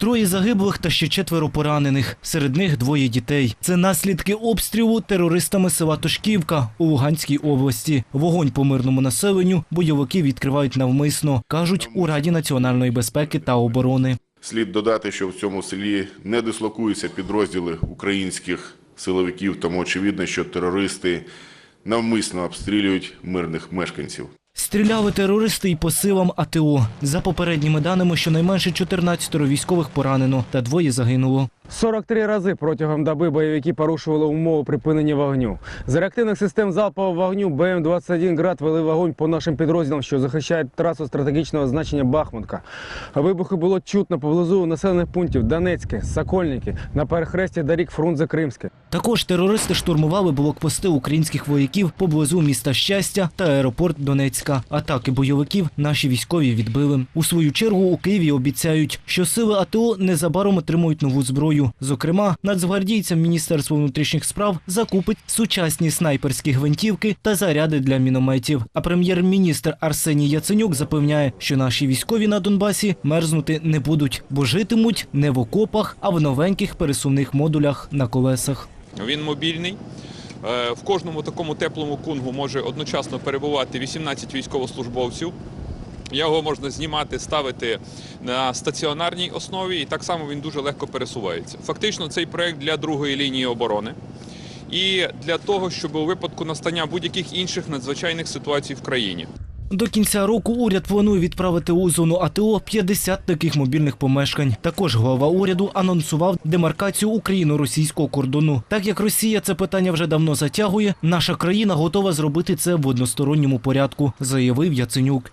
Троє загиблих та ще четверо поранених. Серед них двоє дітей. Це наслідки обстрілу терористами села Тошківка у Луганській області. Вогонь по мирному населенню бойовики відкривають навмисно, кажуть у Раді національної безпеки та оборони. Слід додати, що в цьому селі не дислокуються підрозділи українських силовиків, тому очевидно, що терористи навмисно обстрілюють мирних мешканців. Стріляли терористи і по силам АТО. За попередніми даними, щонайменше 14 військових поранено та двоє загинуло. 43 рази протягом доби бойовики порушували умови припинення вогню. З реактивних систем залпового вогню БМ-21 «Град» вели вогонь по нашим підрозділам, що захищають трасу стратегічного значення Бахмутка. Вибухи було чутно поблизу населених пунктів Донецьке, Сокольники, на перехресті доріг Фрунзе-Кримське. Також терористи штурмували блокпости українських вояків поблизу міста Щастя та аеропорт Донецька. Атаки бойовиків наші військові відбили. У свою чергу у Києві обіцяють, що сили АТО незабаром отримують нову зброю. Зокрема, нацгвардійцям Міністерство внутрішніх справ закупить сучасні снайперські гвинтівки та заряди для мінометів. А прем'єр-міністр Арсеній Яценюк запевняє, що наші військові на Донбасі мерзнути не будуть, бо житимуть не в окопах, а в новеньких пересувних модулях на колесах. Він мобільний. Е, В кожному такому теплому кунгу може одночасно перебувати 18 військовослужбовців. Його можна знімати, ставити на стаціонарній основі, і так само він дуже легко пересувається. Фактично, цей проект для другої лінії оборони і для того, щоб у випадку настання будь-яких інших надзвичайних ситуацій в країні. До кінця року уряд планує відправити у зону АТО 50 таких мобільних помешкань. Також глава уряду анонсував демаркацію україно-російського кордону. Так як Росія це питання вже давно затягує, наша країна готова зробити це в односторонньому порядку, заявив Яценюк.